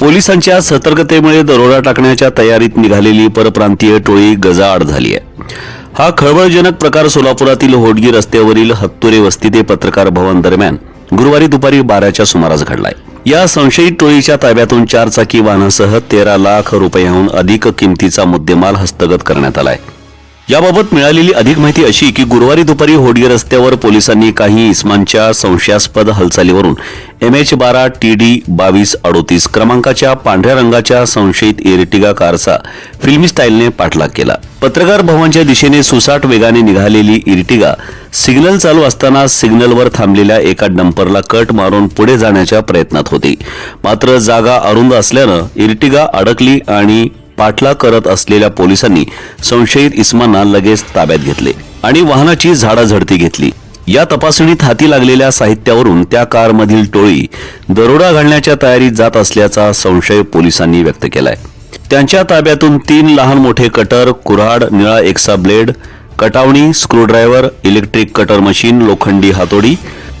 पोलिसांच्या सतर्कतेमुळे दरोडा टाकण्याच्या तयारीत निघालेली परप्रांतीय टोळी गजाआड झाली आहे हा खळबळजनक प्रकार सोलापुरातील होडगी रस्त्यावरील हत्तुरे वस्ती ते पत्रकार भवन दरम्यान गुरुवारी दुपारी बाराच्या सुमारास घडलाय. या संशयित टोळीच्या ताब्यातून चारचाकी वाहनासह तेरा लाख रुपयांहून अधिक किमतीचा मुद्देमाल हस्तगत करण्यात आलाय. याबाबत मिळालेली अधिक माहिती अशी की गुरुवारी दुपारी होडगे रस्त्यावर पोलिसांनी काही इस्मांच्या संशयास्पद हालचालीवरून एम एच बारा टी डी बावीस अडोतीस क्रमांकाच्या पांढऱ्या रंगाच्या संशयित इर्टिगा कारचा फिल्मी स्टाईलने पाठलाग केला. पत्रकार भवनच्या दिशेने सुसाट वेगाने निघालेली इर्टिगा सिग्नल चालू असताना सिग्नलवर थांबलेल्या एका डंपरला कट मारून पुढे जाण्याच्या प्रयत्नात होती. मात्र जागा अरुंद असल्यानं इर्टिगा अडकली आणि पाठलाग करत असलेल्या पोलिसांनी संशयित इस्मांना लगेच ताब्यात घेतले आणि वाहनाची झाडाझडती घेतली. या तपासणीत हाती लागलेल्या साहित्यावरून त्या कारमधील टोळी दरोडा घालण्याच्या तयारीत जात असल्याचा संशय पोलिसांनी व्यक्त केलाय. त्यांच्या ताब्यातून तीन लहान मोठे कटर कुऱ्हाड निळा एक्सा ब्लेड कटावणी स्क्रूड्रायव्हर इलेक्ट्रिक कटर मशीन लोखंडी हातोडी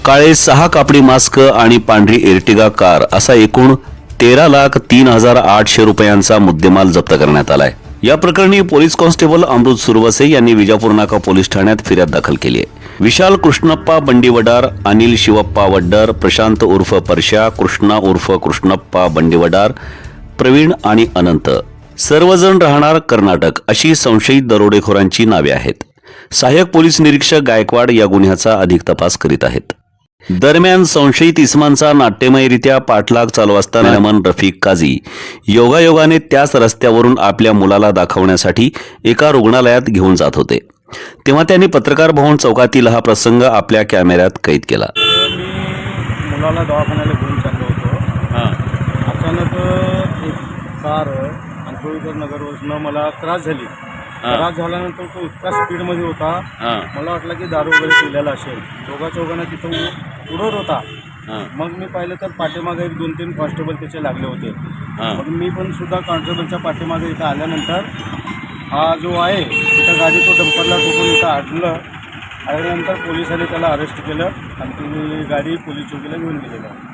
काळे सहा कापडी मास्क आणि पांढरी एर्टिगा कार असा एकूण तेरा लाख तीन हजार आठशे रुपयांचा मुद्देमाल जप्त करण्यात आलाय. या प्रकरणी पोलीस कॉन्स्टेबल अमृत सुरवसे यांनी विजापूर नाका पोलीस ठाण्यात फिर्याद दाखल केली आहे विशाल कृष्णप्पा बंडीवडार अनिल शिवप्पा वड्डर प्रशांत उर्फ परशा कृष्णा उर्फ कृष्णप्पा बंडीवडार प्रवीण आणि अनंत. सर्वजण राहणार कर्नाटक अशी संशयित दरोडेखोरांची नावे आहेत. सहाय्यक पोलीस निरीक्षक गायकवाड या गुन्ह्याचा अधिक तपास करीत आहेत. दरम्यान संशयित इस्मानचा नाट्यमयरित्या पाठलाग चालू असताना अमन रफिक काझी. योगायोगाने त्याच रस्त्यावरून आपल्या मुलाला दाखवण्यासाठी एका रुग्णालयात घेऊन जात होते. तेव्हा त्यांनी पत्रकार भवन चौकातील हा प्रसंग आपल्या कॅमेऱ्यात कैद केला. मुलाला दवाखान्याला घेऊन चाललो होतो. अचानक एक कार आंतोळीकर नगरवरनं मला त्रास झाली. त्रास झाल्यानंतर तो इतका स्पीडमध्ये होता. मला वाटलं की दारू वगैरे पिलेला असेल. दोघा चौघांना तिथं उडवत होता. मग मी पाहिलं तर पाठीमागे एक दोन तीन कॉन्स्टेबल त्याचे लागले होते. मग मी पण सुद्धा कॉन्स्टेबलच्या पाठीमागे इथं आल्यानंतर हा जो आहे तिथं गाडी तो डंपरला ठोकून इथं आणलं. आल्यानंतर पोलिसांनी त्याला अरेस्ट केलं आणि ती गाडी पोलीस चौकीला घेऊन गेलेलं